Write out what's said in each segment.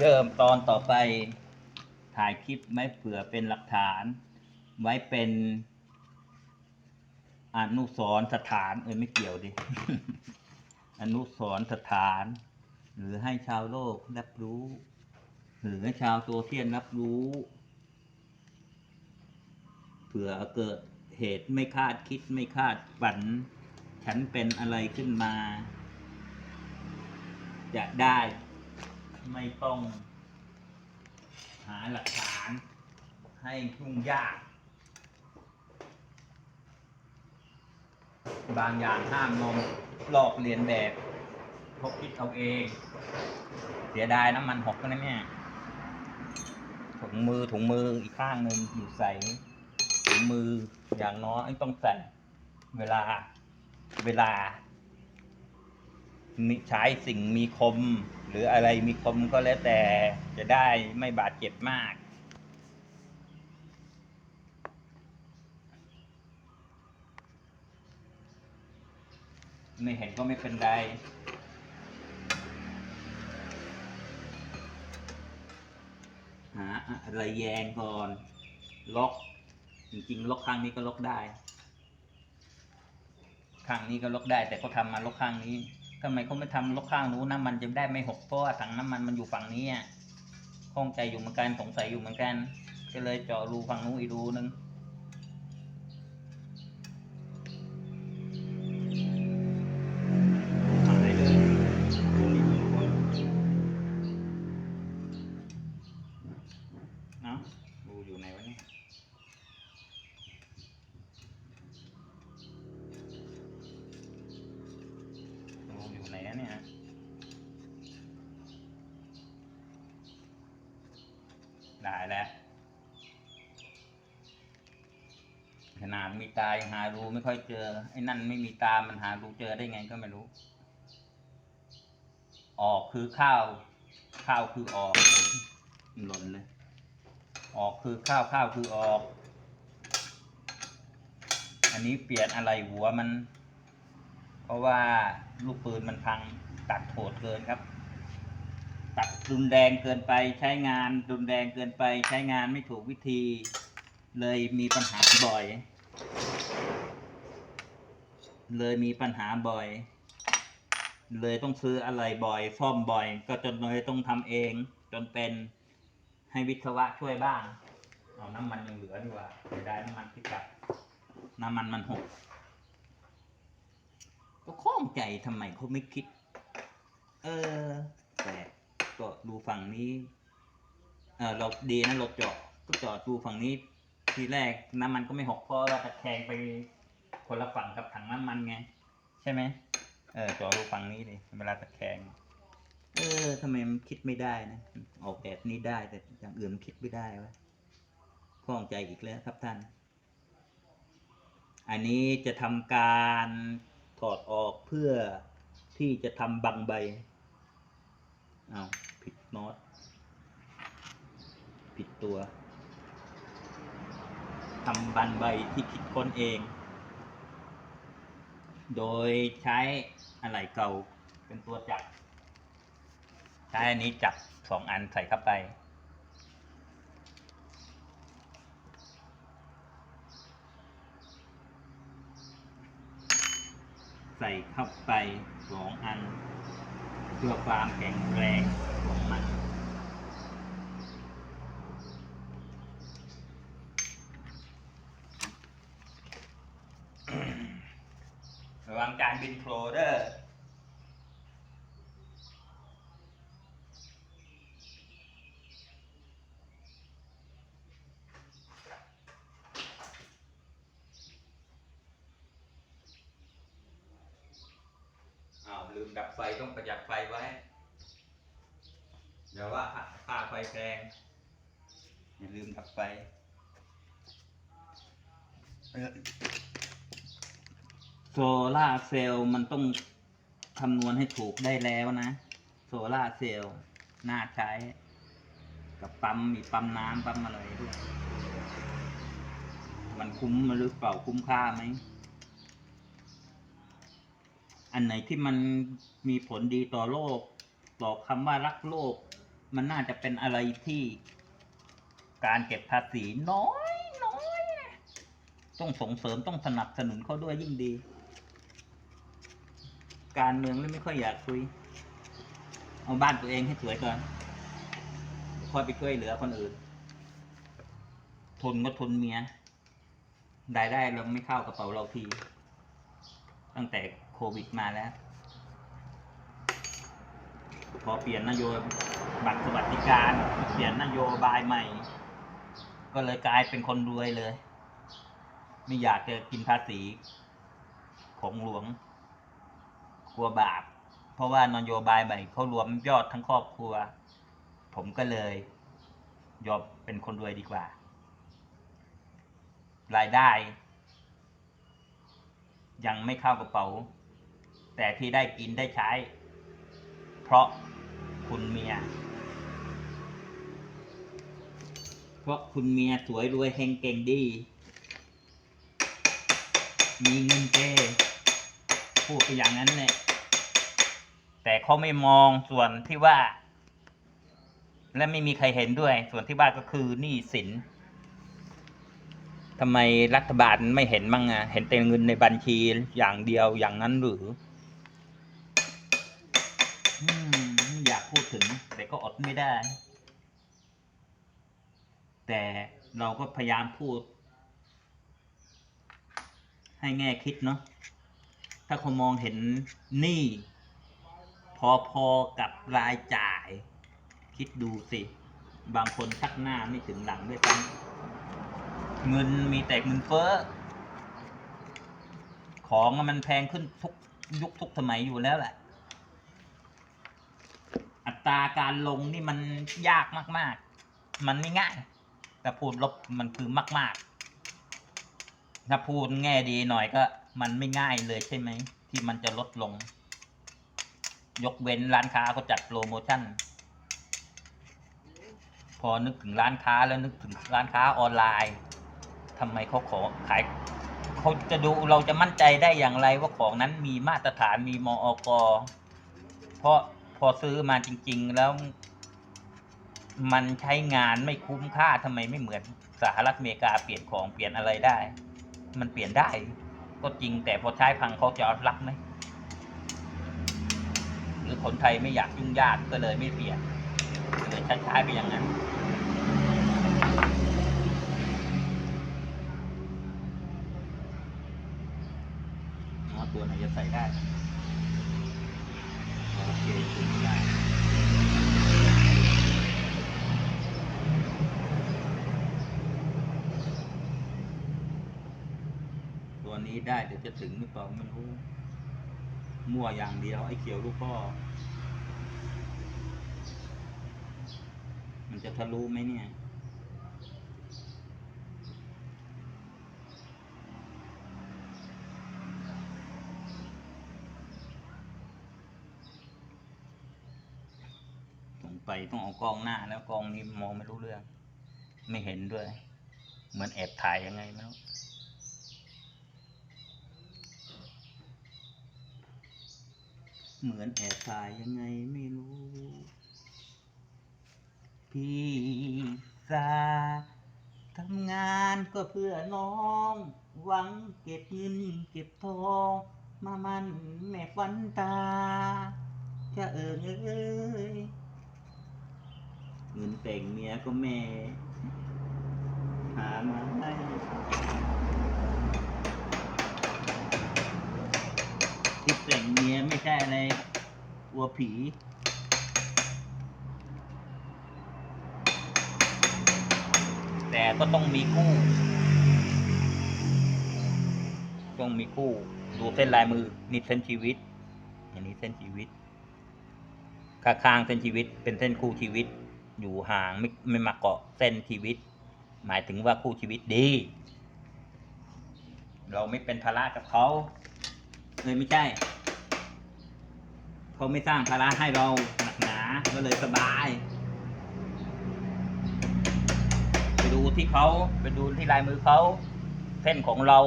เริ่มตอนต่อไปถ่ายคลิปไว้เผื่อเป็นหลักฐาน ไว้เป็นอนุสรสถาน เอ้ยไม่เกี่ยวดิ อนุสรสถาน หรือให้ชาวโลกรับรู้ หรือให้ชาวโซเชียลรับรู้เผื่อเกิดเหตุไม่คาดคิดไม่คาดฝัน ฉันเป็นอะไรขึ้นมา จะได้ ไม่ต้องหาหลักฐานให้ยุ่งยาก บางอย่างห้ามนมลอกเลียนแบบพกคิดเอาเอง เสียดายน้ำมันหกนะเนี่ยถุงมือถุงมืออีกข้างหนึ่งอยู่ใส่ถุงมืออย่างน้อยต้องใส่เวลาเวลา มีใช้สิ่งมีคม หรืออะไรมีคมก็แล้วแต่จะได้ไม่บาดเจ็บมาก ไม่เห็นก็ไม่เป็นไรหาอะไรแยงก่อน ล็อก จริงๆ ล็อกข้างนี้ก็ล็อกได้ ข้างนี้ก็ล็อกได้ แต่เขาทำมาล็อกข้างนี้ ทำไมเขาไม่ทำล็อกข้างนู้นน้ำมันจะได้ไม่หกเพราะว่าถังน้ำมันมันอยู่ฝั่งนี้อะข้องใจอยู่เหมือนกันสงสัยอยู่เหมือนกัน ก็เลยเจาะรูฝั่งนู้นอีกรูนึง หายเลยเอ้าดูอยู่ไหนวะเนี่ยดูอยู่ไหนอะเนี่ย ได้แล้ว ขนาดมีตายังหารูไม่ค่อยเจอ ไอ้นั่นไม่มีตา มันหารูเจอได้ไงก็ไม่รู้ ออกคือข้าว ข้าวคือออกหล่นเลย ออกคือข้าวข้าวคือออก อันนี้เปลี่ยนอะไรหัวมัน เพราะว่าลูกปืนมันพังตัดโหดเกินครับ ตัดรุนแรงเกินไปใช้งานรุนแรงเกินไปใช้งานไม่ถูกวิธีเลยมีปัญหาบ่อย เลยมีปัญหาบ่อย เลยต้องซื้ออะไรบ่อย ซ่อมบ่อย ก็จนเลยต้องทำเอง จนเป็นให้วิศวะช่วยบ้าง เอาน้ำมันยังเหลือดีกว่าเสียดายน้ำมันที่กลับ น้ำมันมันหก ก็ข้องใจทำไมเขาไม่คิด เออ แต่ก็ดูฝั่งนี้ เออเราดีนะเราเจาะก็เจาะดูฝั่งนี้ ทีแรกน้ำมันก็ไม่หกเพราะเราตะแคงไปคนละฝั่งกับถังน้ำมันไง ใช่ไหมเออจาะดูฝั่งนี้ดิเวลาตะแคง เออทำไมมันคิดไม่ได้นะออกแบบนี้ได้แต่อย่างอื่นมันคิดไม่ได้วะข้องใจอีกแล้วครับท่าน อันนี้จะทำการถอดออกเพื่อที่จะทำบังใบเอาผิดน็อตผิดตัว ทำบันใบที่คิดค้นเอง โดยใช้อะไรเก่าเป็นตัวจับใช้อันนี้จับสองอันใส่เข้าไป ใส่เข้าไปสองอัน เพื่อความแข็งแรงของมัน ระวังการ บินโฟลเดอร์อ้าวลืมดับไฟต้องประหยัดไฟไว้เดี๋ยวว่าค่าไฟแพงอย่าลืมดับไฟ โซล่าเซลล์มันต้องคำนวณให้ถูกได้แล้วนะ โซล่าเซลล์น่าใช้ กับปั๊มมีปั๊มน้ำปั๊มอะไรด้วย มันคุ้มหรือเปล่าคุ้มค่าไหม อันไหนที่มันมีผลดีต่อโลกต่อคำว่ารักโลก มันน่าจะเป็นอะไรที่การเก็บภาษีน้อยน้อย ต้องส่งเสริมต้องสนับสนุนเขาด้วยยิ่งดี การเมืองเลยไม่ค่อยอยากคุย เอาบ้านตัวเองให้สวยก่อนค่อยไปช่วยเหลือคนอื่น ทนก็ทนเมียรายได้เราไม่เข้ากระเป๋าเราที ตั้งแต่โควิดมาแล้วพอเปลี่ยนนโยบายบัตรสวัสดิการ เปลี่ยนนโยบายใหม่ ก็เลยกลายเป็นคนรวยเลย ไม่อยากจะกินภาษีของหลวง กลัวบาป เพราะว่านโยบายใหม่เขารวมยอดทั้งครอบครัว ผมก็เลย ยอมเป็นคนรวยดีกว่า รายได้ ยังไม่เข้ากระเป๋า แต่ที่ได้กินได้ใช้ เพราะคุณเมีย เพราะคุณเมียสวยรวยเฮงเก่งดีมีเงินเจพูดไปอย่างนั้นเนี่ย แต่เขาไม่มองส่วนที่ว่า และไม่มีใครเห็นด้วย ส่วนที่ว่าก็คือหนี้สินทำไมรัฐบาลไม่เห็นบ้างอะเห็นแต่เงินในบัญชีอย่างเดียวอย่างนั้นหรืออืมอยากพูดถึง แต่ก็อดไม่ได้ แต่เราก็พยายามพูด ให้แง่คิดเนาะถ้าคนมองเห็นหนี้ พอๆกับรายจ่าย คิดดูสิ บางคนชักหน้าไม่ถึงหลังด้วยกันเงินมีแต่เงินเฟ้อของมันแพงขึ้นทุกยุคทุกสมัยอยู่แล้วแหละ อัตราการลงนี่มันยากมาก ๆ มันไม่ง่าย แต่พูดลบมันคือมาก ๆ ถ้าพูดแง่ดีหน่อยก็มันไม่ง่ายเลยใช่ไหม ที่มันจะลดลง ยกเว้นร้านค้าเขาจัดโปรโมชั่น พอนึกถึงร้านค้าแล้วนึกถึงร้านค้าออนไลน์ทำไมเขาขอขายเขาจะดูเราจะมั่นใจได้อย่างไรว่าของนั้นมีมาตรฐานมีมอกเพราะพอซื้อมาจริง ๆ แล้ว มันใช้งานไม่คุ้มค่าทำไมไม่เหมือนสหรัฐอเมริกาเปลี่ยนของเปลี่ยนอะไรได้ มันเปลี่ยนได้ ก็จริงแต่พอใช้พังเขาจะรับไหมือคนไทยไม่อยากยุ่งยากก็เลยไม่เปลี่ยนเลยใช้ๆไปอย่างนั้นตัวไหนจะใส่ได้โอเคได้ตัวนี้ได้เดี๋ยวจะถึงหรือเปล่าไม่รู้ มั่วอย่างเดียวไอ้เขียวลูกพ่อ มันจะทะลุไหมเนี่ยส่งไปต้องเอากล้องหน้าแล้วกล้องนี้มองไม่รู้เรื่อง ไม่เห็นด้วย เหมือนแอบถ่ายยังไงไม่รู้ เหมือนแอบถ่ายยังไงไม่รู้ พี่สาทำงานก็เพื่อน้อง หวังเก็บเงินเก็บทอง มามันแม่ฟันตา จะเอิงเอ้ยเงินแต่งเมียก็แม่ หามาให้ที่แต่งเมียไม่ใช่อะไรกลัวผี แต่ก็ต้องมีคู่ ต้องมีคู่ ดูเส้นลายมือ นี่เส้นชีวิต อันนี้เส้นชีวิตข้างๆเส้นชีวิต เป็นเส้นคู่ชีวิต อยู่ห่างไม่ไม่มาเกาะเส้นชีวิต หมายถึงว่าคู่ชีวิตดี เราไม่เป็นภาระกับเขาเลยไม่ใช่ เขาไม่สร้างภาระให้เราหนักหนาก็เลยสบาย ไปดูที่เขาไปดูที่ลายมือเขาเส้นของเรา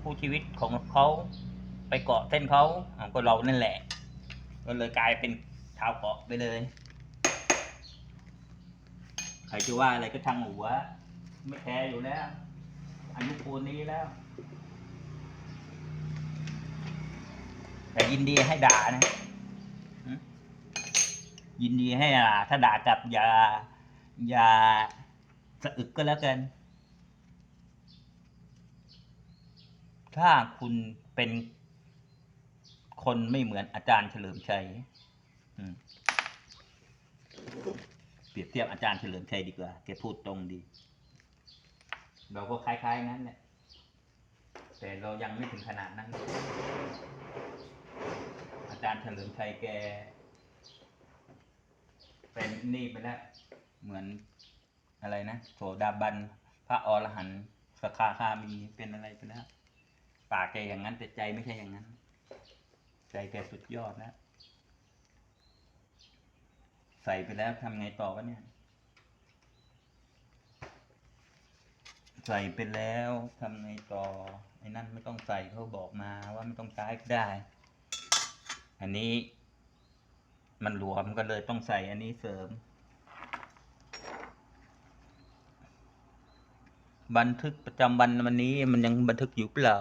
คู่ชีวิตของเขาไปเกาะเส้นเขาอ่าก็เรานั่นแหละ ก็เลยกลายเป็นชาวเกาะไปเลยใครจะว่าอะไรก็ทางหัว ไม่แคร์อยู่แล้วอายุปูนนี้แล้วแต่ยินดีให้ด่านะ ยินดีให้ด่าถ้าด่ากลับอย่าอย่าสะอึกก็แล้วกัน ถ้าคุณเป็นคนไม่เหมือนอาจารย์เฉลิมชัยเปรียบเทียบอาจารย์เฉลิมชัยดีกว่าแกพูดตรงดี เราก็คล้ายๆนั้นแหละแต่เรายังไม่ถึงขนาดนั้น อาจารย์เฉลิมชัยแก เป็นนี่ไปแล้ว เหมือนอะไรนะโสดาบัน พระอรหันต์สกาคามีเป็นอะไรไปแล้วปากแกอย่างนั้นแต่ใจไม่ใช่อย่างนั้น ใจแกสุดยอดแล้วใส่ไปแล้วทำไงต่อวะเนี่ย ใส่ไปแล้วทำไงต่อไอ้นั่นไม่ต้องใส่เขาบอกมาว่าไม่ต้องใช้ก็ได้ อันนี้ มันหลวมก็เลยต้องใส่อันนี้เสริม บันทึกประจำวันวันนี้มันยังบันทึกอยู่เปล่า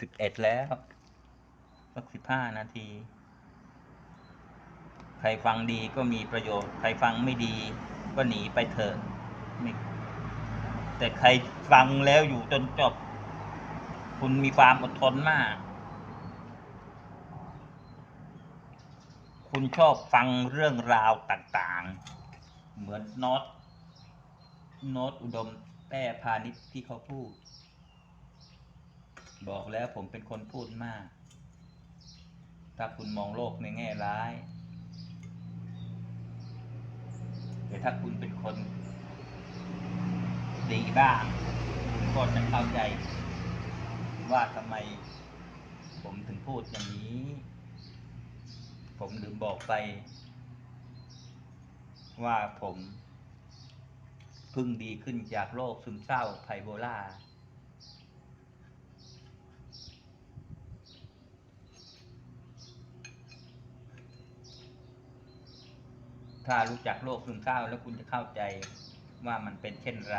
สิบเอ็ดแล้วสักสิบห้านาที ใครฟังดีก็มีประโยชน์ ใครฟังไม่ดีก็หนีไปเถอะแต่ใครฟังแล้วอยู่จนจบ คุณมีความอดทนมาก คุณชอบฟังเรื่องราวต่างๆ เหมือนน็อตโน้ตอุดมแต้พาณิชย์ที่เขาพูด บอกแล้วผมเป็นคนพูดมาก ถ้าคุณมองโลกในแง่ร้าย แต่ถ้าคุณเป็นคนดีบ้างคุณก็จะเข้าใจว่าทำไมผมถึงพูดอย่างนี้ ผมลืมบอกไป ว่าผมเพิ่งดีขึ้นจากโรคซึมเศร้าไพโบลาถ้ารู้จักโรคซึมเศร้าแล้วคุณจะเข้าใจว่ามันเป็นเช่นไร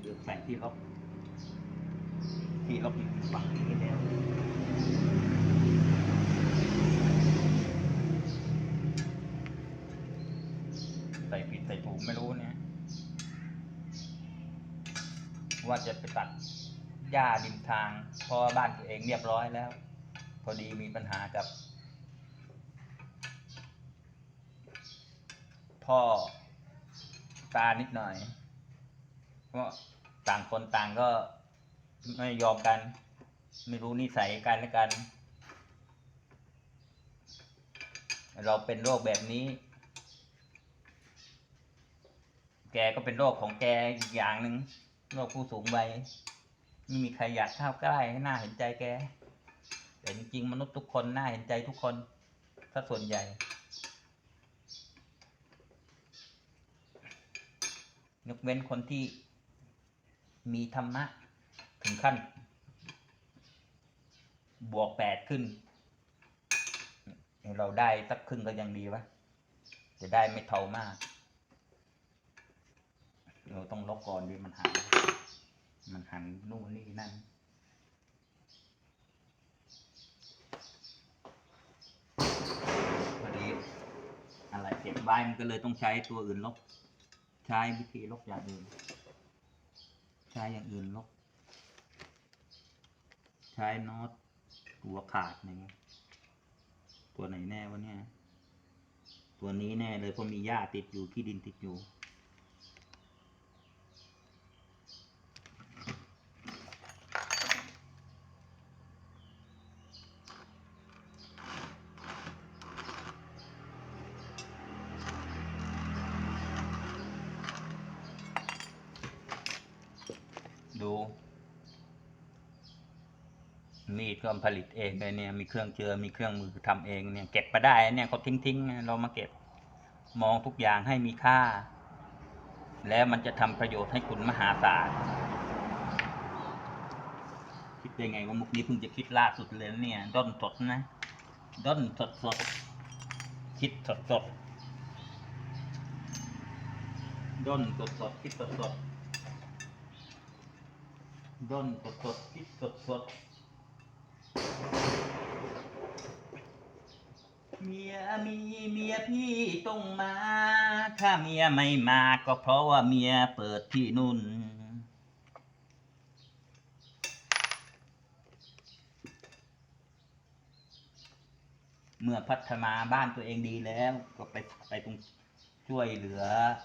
เดือใส่ที่ลบที่ลบอยู่ฝั่งนี้แล้ว ใส่ผิดใส่ถูกไม่รู้เนี่ย ว่าจะไปตัดหญ้าริมทาง เพราะบ้านตัวเองเรียบร้อยแล้ว พอดีมีปัญหากับ พ่อตานิดหน่อยเพราะต่างคนต่างก็ไม่ยอมกัน ไม่รู้นิสัยกันและกัน เราเป็นโรคแบบนี้ แกก็เป็นโรคของแกอีกอย่างหนึ่ง โรคผู้สูงวัยไม่มีใครอยากเข้าใกล้ให้น่าเห็นใจแก แต่จริงๆ มนุษย์ทุกคนน่าเห็นใจทุกคนถ้าส่วนใหญ่ ยกเว้นคนที่มีธรรมะ ถึงขั้น บวกแปดขึ้น เราได้สักครึ่งก็ยังดีวะจะได้ไม่เท่ามาก เราต้องลบก่อนดีมันหัน มันหันนู่นนี่นั่นพอดีอะไรเก็บไว้มันก็เลยต้องใช้ตัวอื่นลบ ใช้วิธีลบอย่างอื่น ใช้อย่างอื่นลบ ใช้น็อตหัวขาดอะไรเงี้ยตัวไหนแน่วะเนี่ย ตัวนี้แน่เลยเพราะมีหญ้าติดอยู่ขี้ดินติดอยู่ ดู มีด ก็ผลิตเองเลยเนี่ยมีเครื่องเจือมีเครื่องมือทำเองเนี่ยเก็บมาได้เนี่ยเขาทิ้งทิ้งๆเรามาเก็บมองทุกอย่างให้มีค่า แล้วมันจะทำประโยชน์ให้คุณมหาศาลคิดได้ไงว่ามุกนี้เพิ่งจะคิดล่าสุดเลยเนี่ยด้นสดนะด้นสดสดคิดสดสดด้นสดสดคิดสดสดด้นสดสดคิดสดสด เมียมีเมียพี่ต้องมา ถ้าเมียไม่มาก็เพราะว่าเมียเปิดที่นุ่น เมื่อพัฒนาบ้านตัวเองดีแล้ว ก็ไปไปตรงช่วยเหลือ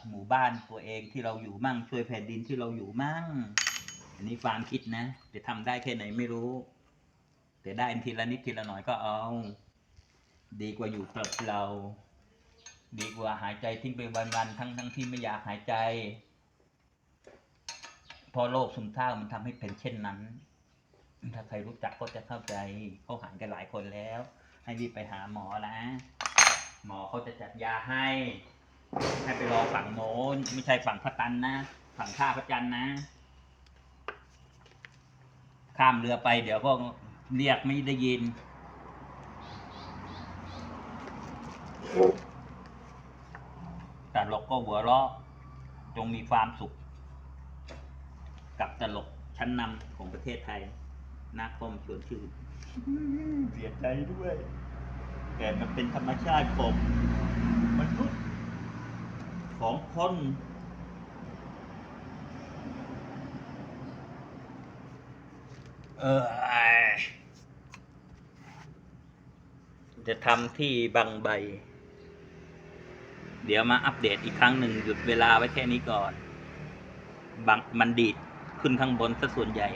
หมู่บ้านตัวเองที่เราอยู่มั่ง ช่วยแผ่นดินที่เราอยู่มั่ง อันนี้ความคิดนะ จะทำได้แค่ไหนไม่รู้ แต่ได้ทีละนิดทีละหน่อยก็เอา ดีกว่าอยู่กับเราดีกว่าหายใจทิ้งไปวันๆทั้งทั้งที่ไม่อยากหายใจเพอโรคซึมเศร้ามันทำให้เป็นเช่นนั้น ถ้าใครรู้จักก็จะเข้าใจเขาหายกันหลายคนแล้ว ให้รีบไปหาหมอนะหมอเขาจะจัดยาให้ ให้ไปรอฝั่งโน้นไม่ใช่ฝั่งพระตันนะฝั่งท่าพระจันนะ ข้ามเรือไปเดี๋ยวก็ เรียกไม่ได้ยิน ตลกก็หัวเราะจงมีความสุข กับตลกชั้นนำของประเทศไทยนักคมชวนชื่นเสียใจด้วย แต่มันเป็นธรรมชาติของมนุษย์ของคน เออจะทำที่บางใบ เดี๋ยวมาอัปเดตอีกครั้งหนึ่งหยุดเวลาไว้แค่นี้ก่อนบางมันดีดขึ้นข้างบนซะส่วนใหญ่